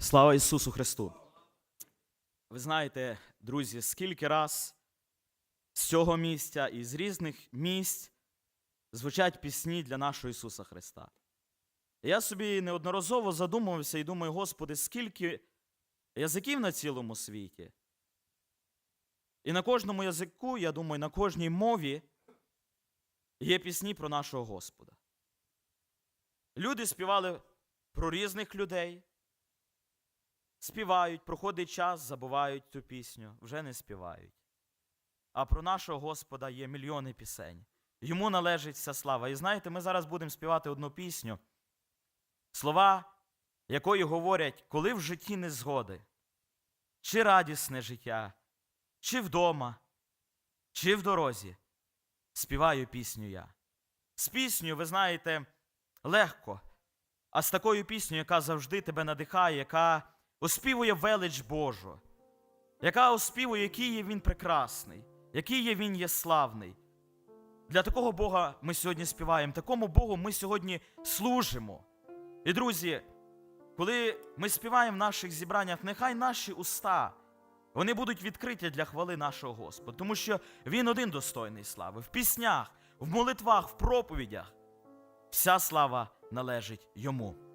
Слава Ісусу Христу! Ви знаєте, друзі, скільки раз з цього місця і з різних місць звучать пісні для нашого Ісуса Христа. Я собі неодноразово задумувався і думаю, Господи, скільки язиків на цілому світі. І на кожному язику, я думаю, на кожній мові є пісні про нашого Господа. Люди співали про різних людей, співають, проходить час, забувають цю пісню, вже не співають. А про нашого Господа є мільйони пісень. Йому належить вся слава. І знаєте, ми зараз будемо співати одну пісню, слова якої говорять, коли в житті незгоди, чи радісне життя, чи вдома, чи в дорозі, співаю пісню я. З піснею, ви знаєте, легко, а з такою піснею, яка завжди тебе надихає, яка оспівує велич Божу, яка оспівує, який є він прекрасний, який є він є славний. Для такого Бога ми сьогодні співаємо, такому Богу ми сьогодні служимо. І, друзі, коли ми співаємо в наших зібраннях, нехай наші уста вони будуть відкриті для хвали нашого Господа, тому що Він один достойний слави. В піснях, в молитвах, в проповідях вся слава належить йому.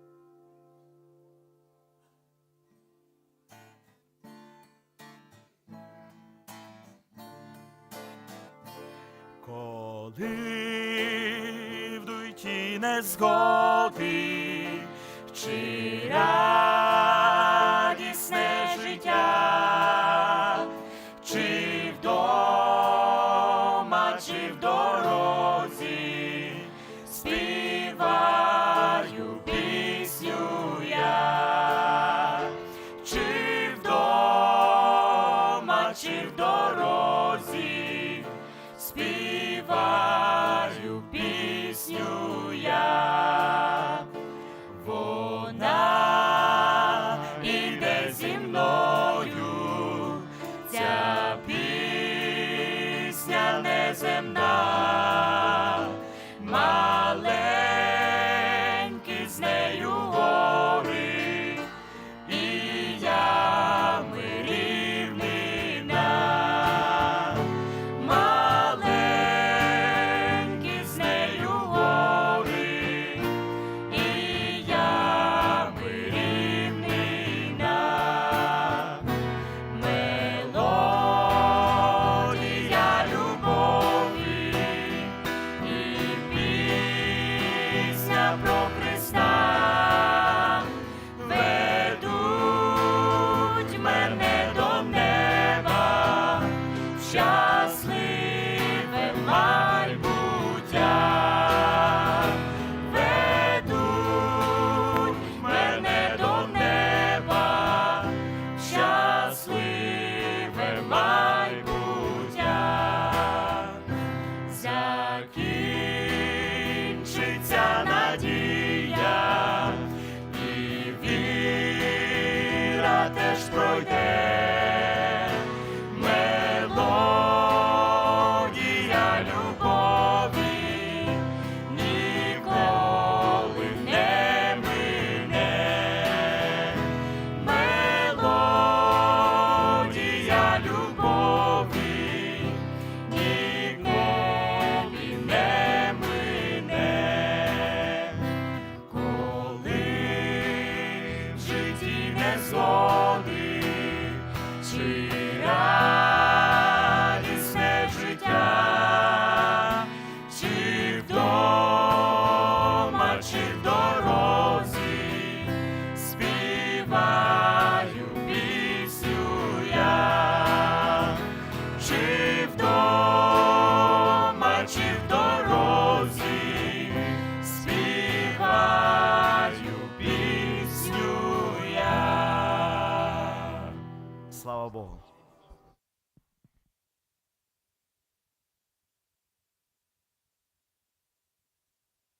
Коли вдують ті незгоди, чи радісне життя, чи вдома, чи в дорозі, співаю пісню я, чи вдома, чи в дорозі, співаю пісню я. Вона іде зі мною, ця пісня неземна, Закінчиться надія, і віра теж пройде. Незгоди, чи радісне життя, чи вдома, чи в дорозі, співаю пісню я, чи вдома, чи в дорозі, Слава Богу.